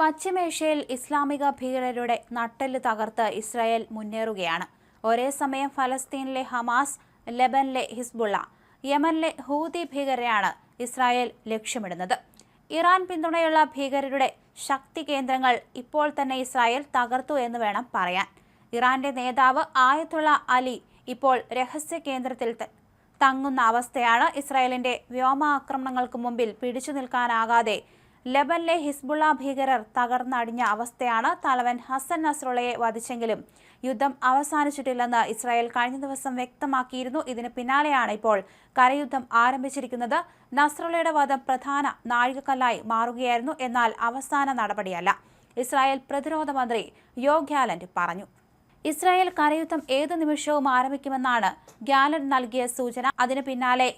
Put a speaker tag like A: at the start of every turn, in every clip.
A: പശ്ചിമേഷ്യയിൽ ഇസ്ലാമിക ഭീകരരുടെ നട്ടെല്ല് തകർത്ത് ഇസ്രായേൽ മുന്നേറുകയാണ്. ഒരേ സമയം ഫലസ്തീനിലെ ഹമാസ് ലെബനിലെ ഹിസ്ബുള്ള യമനിലെ ഹൂതി ഭീകരരെയാണ് ഇസ്രായേൽ ലക്ഷ്യമിടുന്നത്. ഇറാൻ പിന്തുണയുള്ള ഭീകരരുടെ ശക്തി കേന്ദ്രങ്ങൾ ഇപ്പോൾ തന്നെ ഇസ്രായേൽ തകർത്തു എന്ന് വേണം പറയാൻ. ഇറാന്റെ നേതാവ് ആയത്തുള്ള അലി ഇപ്പോൾ രഹസ്യ കേന്ദ്രത്തിൽ തങ്ങുന്ന അവസ്ഥയാണ് ഇസ്രായേലിന്റെ വ്യോമാക്രമണങ്ങൾക്ക് മുമ്പിൽ പിടിച്ചു നിൽക്കാനാകാതെ ലെബനിലെ ഹിസ്ബുള്ള ഭീകരർ തകർന്നടിഞ്ഞ അവസ്ഥയാണ് തലവൻ ഹസൻ നസ്രുള്ളയെ വധിച്ചെങ്കിലും യുദ്ധം അവസാനിച്ചിട്ടില്ലെന്ന് ഇസ്രായേൽ കഴിഞ്ഞ ദിവസം വ്യക്തമാക്കിയിരുന്നു. ഇതിന് പിന്നാലെയാണ് ഇപ്പോൾ കരയുദ്ധം ആരംഭിച്ചിരിക്കുന്നത്. നസ്രുള്ളയുടെ വധം പ്രധാന നാഴികക്കല്ലായി മാറുകയായിരുന്നു. എന്നാൽ അവസാന നടപടിയല്ല. ഇസ്രായേൽ പ്രതിരോധ മന്ത്രി യോ ഗ്യാലന്റ് പറഞ്ഞു. ഇസ്രായേൽ കരയുദ്ധം ഏതു നിമിഷവും ആരംഭിക്കുമെന്നാണ് ഗ്യാലന്റ് നൽകിയ സൂചന. അതിന് പിന്നാലെ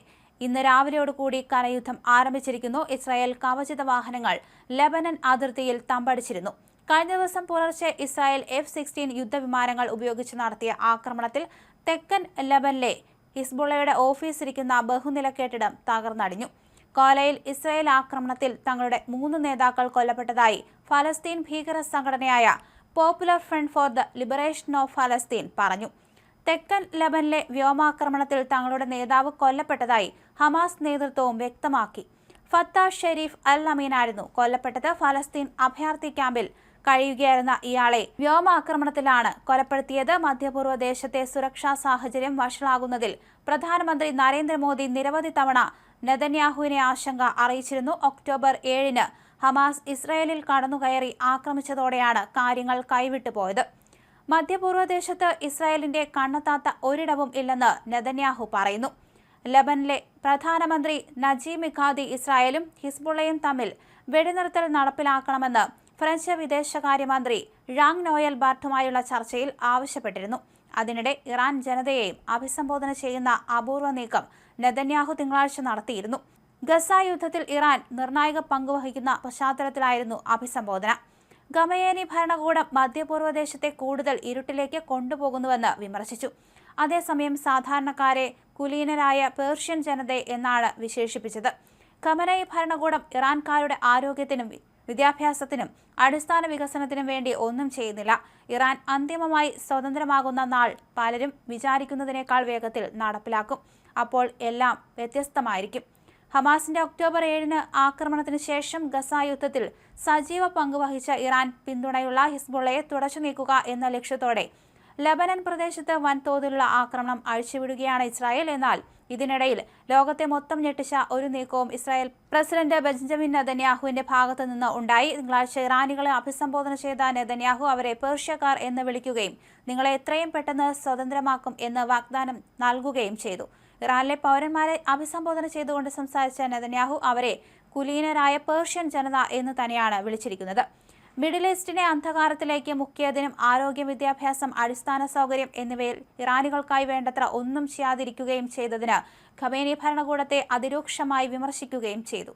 A: ഇന്ന് രാവിലെയോടുകൂടി കരയുദ്ധം ആരംഭിച്ചിരിക്കുന്നു. ഇസ്രായേൽ കവചിത വാഹനങ്ങൾ ലെബനൻ അതിർത്തിയിൽ തമ്പടിച്ചിരുന്നു. കഴിഞ്ഞ ദിവസം പുലർച്ചെ ഇസ്രായേൽ എഫ് സിക്സ്റ്റീൻ യുദ്ധവിമാനങ്ങൾ ഉപയോഗിച്ച് നടത്തിയ ആക്രമണത്തിൽ തെക്കൻ ലെബനിലെ ഹിസ്ബുള്ളയുടെ ഓഫീസ് ഇരിക്കുന്ന ബഹുനില കെട്ടിടം തകർന്നടിഞ്ഞു. കോലയിൽ ഇസ്രായേൽ ആക്രമണത്തിൽ തങ്ങളുടെ മൂന്ന് നേതാക്കൾ കൊല്ലപ്പെട്ടതായി ഫലസ്തീൻ ഭീകര സംഘടനയായ Popular Front for the Liberation of ഫലസ്തീൻ പറഞ്ഞു. തെക്കൻ ലബനിലെ വ്യോമാക്രമണത്തിൽ തങ്ങളുടെ നേതാവ് കൊല്ലപ്പെട്ടതായി ഹമാസ് നേതൃത്വവും വ്യക്തമാക്കി. ഫത്ത ഷെരീഫ് അൽ അമീനായിരുന്നു കൊല്ലപ്പെട്ടത്. ഫലസ്തീൻ അഭയാർത്ഥി ക്യാമ്പിൽ കഴിയുകയായിരുന്ന ഇയാളെ വ്യോമാക്രമണത്തിലാണ് കൊലപ്പെടുത്തിയത്. മധ്യപൂർവ ദേശത്തെ സുരക്ഷാ സാഹചര്യം വഷളാകുന്നതിൽ പ്രധാനമന്ത്രി നരേന്ദ്രമോദി നിരവധി തവണ നെതന്യാഹുവിനെ ആശങ്ക അറിയിച്ചിരുന്നു. ഒക്ടോബർ ഏഴിന് ഹമാസ് ഇസ്രായേലിൽ കടന്നുകയറി ആക്രമിച്ചതോടെയാണ് കാര്യങ്ങൾ കൈവിട്ടു പോയത് മധ്യപൂർവ ദേശത്ത് ഇസ്രായേലിന്റെ കണ്ണെത്താത്ത ഒരിടവും ഇല്ലെന്ന് നെതന്യാഹു പറയുന്നു. ലബനിലെ പ്രധാനമന്ത്രി നജീം മിഖാദി ഇസ്രായേലും ഹിസ്ബുള്ളയും തമ്മിൽ വെടിനിർത്തൽ നടപ്പിലാക്കണമെന്ന് ഫ്രഞ്ച് വിദേശകാര്യമന്ത്രി ഴാങ് നോയൽ ബാർട്ടുമായുള്ള ചർച്ചയിൽ ആവശ്യപ്പെട്ടിരുന്നു. അതിനിടെ ഇറാൻ ജനതയെയും അഭിസംബോധന ചെയ്യുന്ന അപൂർവ നീക്കം നെതന്യാഹു തിങ്കളാഴ്ച നടത്തിയിരുന്നു. ഗസ യുദ്ധത്തിൽ ഇറാൻ നിർണായക പങ്കുവഹിക്കുന്ന പശ്ചാത്തലത്തിലായിരുന്നു അഭിസംബോധന. ഗമയേനി ഭരണകൂടം മധ്യപൂർവദേശത്തെ കൂടുതൽ ഇരുട്ടിലേക്ക് കൊണ്ടുപോകുന്നുവെന്ന് വിമർശിച്ചു. അതേസമയം സാധാരണക്കാരെ കുലീനരായ പേർഷ്യൻ ജനതയെ എന്നാണ് വിശേഷിപ്പിച്ചത്. ഖമനൈ ഭരണകൂടം ഇറാൻകാരുടെ ആരോഗ്യത്തിനും വിദ്യാഭ്യാസത്തിനും അടിസ്ഥാന വികസനത്തിനും വേണ്ടി ഒന്നും ചെയ്യുന്നില്ല. ഇറാൻ അന്തിമമായി സ്വതന്ത്രമാകുന്ന നാൾ പലരും വിചാരിക്കുന്നതിനേക്കാൾ വേഗത്തിൽ നടപ്പിലാക്കും. അപ്പോൾ എല്ലാം വ്യത്യസ്തമായിരിക്കും. ഹമാസിന്റെ ഒക്ടോബർ ഏഴിന് ആക്രമണത്തിന് ശേഷം ഗസ യുദ്ധത്തിൽ സജീവ പങ്കുവഹിച്ച ഇറാൻ പിന്തുണയുള്ള ഹിസ്ബുള്ളയെ തുടച്ചു നീക്കുക എന്ന ലക്ഷ്യത്തോടെ ലബനൻ പ്രദേശത്ത് വൻതോതിലുള്ള ആക്രമണം അഴിച്ചുവിടുകയാണ് ഇസ്രായേൽ. എന്നാൽ ഇതിനിടയിൽ ലോകത്തെ മൊത്തം ഞെട്ടിച്ച ഒരു നീക്കവും ഇസ്രായേൽ പ്രസിഡന്റ് ബെഞ്ചമിൻ നെതന്യാഹുവിന്റെ ഭാഗത്തു നിന്ന് ഉണ്ടായി. തിങ്കളാഴ്ച ഇറാനികളെ അഭിസംബോധന ചെയ്ത നെതന്യാഹു അവരെ പേർഷ്യക്കാർ എന്ന് വിളിക്കുകയും നിങ്ങളെ എത്രയും പെട്ടെന്ന് സ്വതന്ത്രമാക്കും എന്ന് വാഗ്ദാനം നൽകുകയും ചെയ്തു. ഇറാനിലെ പൗരന്മാരെ അഭിസംബോധന ചെയ്തുകൊണ്ട് സംസാരിച്ച നെതന്യാഹു അവരെ കുലീനരായ പേർഷ്യൻ ജനത എന്ന് തന്നെയാണ് വിളിച്ചിരിക്കുന്നത്. മിഡിൽ ഈസ്റ്റിനെ അന്ധകാരത്തിലേക്ക് മുക്കിയതിനും ആരോഗ്യ വിദ്യാഭ്യാസം അടിസ്ഥാന സൗകര്യം എന്നിവയിൽ ഇറാനികൾക്കായി വേണ്ടത്ര ഒന്നും ചെയ്യാതിരിക്കുകയും ചെയ്തതിന് ഖമേനി ഭരണകൂടത്തെ അതിരൂക്ഷമായി വിമർശിക്കുകയും ചെയ്തു.